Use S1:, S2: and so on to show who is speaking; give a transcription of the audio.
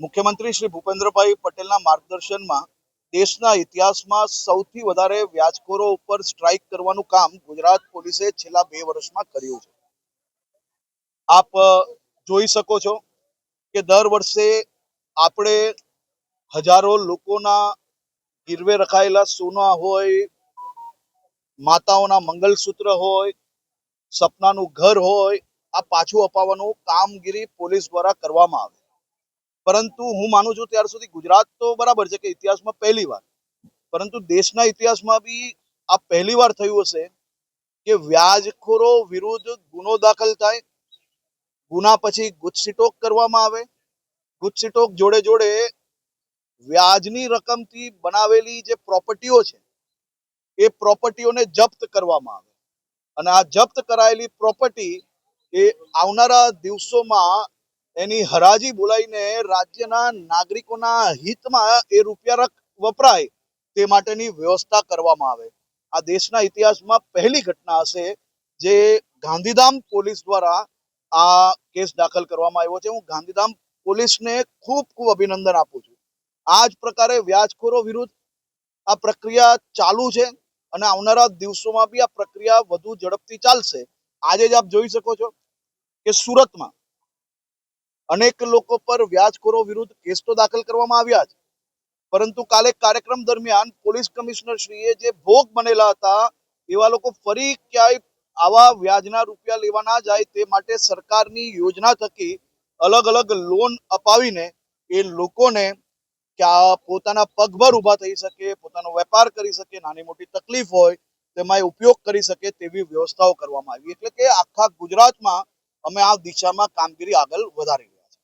S1: મુખ્યમંત્રી શ્રી ભૂપેન્દ્રભાઈ પટેલના માર્ગદર્શનમાં દેશના ઇતિહાસમાં સૌથી વધારે વ્યાજખોરો ઉપર સ્ટ્રાઇક કરવાનું કામ ગુજરાત પોલીસે છેલ્લા બે વર્ષમાં કર્યું છે. આપ જોઈ શકો છો કે દર વર્ષે આપણે હજારો લોકોના ગીરવે રખાયેલા સોના હોય, માતાઓના મંગલસૂત્ર હોય, સપનાનું ઘર હોય, આ પાછું અપાવવાનું કામગીરી પોલીસ દ્વારા કરવામાં આવે. પરંતુ હું માનું છું ત્યાર સુધી ગુજરાત તો બરાબર છે કે ઇતિહાસમાં પહેલી વાર. પરંતુ દેશના ઇતિહાસમાં બી આ પહેલી વાર થયું હશે કે વ્યાજખોરો વિરુદ્ધ ગુનો દાખલ થાય, ગુના પછી ગુજસીટોક કરવામાં આવે ગુજસીટોક જોડે જોડે વ્યાજની રકમથી બનાવેલી જે પ્રોપર્ટીઓ છે, એ પ્રોપર્ટીઓને જપ્ત કરવામાં આવે. અને આ જપ્ત કરાયેલી પ્રોપર્ટી એ આવનારા દિવસોમાં એની હરાજી બોલાવીને રાજ્યના નાગરિકોના હિતમાં એ રૂપિયા વપરાય તે માટેની વ્યવસ્થા કરવામાં આવે. આ દેશના ઇતિહાસમાં પહેલી ઘટના હશે જે ગાંધીધામ પોલીસ દ્વારા આ કેસ દાખલ કરવામાં આવ્યો છે. હું ગાંધીધામ પોલીસને ખૂબ ખૂબ અભિનંદન આપું છું. આ જ પ્રકારે વ્યાજખોરો વિરુદ્ધ આ પ્રક્રિયા ચાલુ છે અને આવનારા દિવસોમાં બી આ પ્રક્રિયા વધુ ઝડપથી ચાલશે. આજે જ આપ જોઈ શકો છો કે સુરતમાં અનેક લોકો પર વ્યાજખોરો વિરુદ્ધ કેસ તો દાખલ કરવામાં આવ્યા છે. પરંતુ કાલે કાર્યક્રમ દરમિયાન પોલીસ કમિશનર શ્રીએ જે ભોગ બનેલા હતા, એવા લોકો ફરી ક્યાંય આવા વ્યાજના રૂપિયા લેવા ના જાય તે માટે સરકારની યોજના થકી અલગ અલગ લોન અપાવીને એ લોકોને ક્યાં પોતાના પગભર ઊભા થઈ શકે, પોતાનો વેપાર કરી શકે, નાની મોટી તકલીફ હોય, તેમાં એ ઉપયોગ કરી શકે તેવી વ્યવસ્થાઓ કરવામાં આવી. એટલે કે આખા ગુજરાતમાં અમે આ દિશામાં કામગીરી આગળ વધારી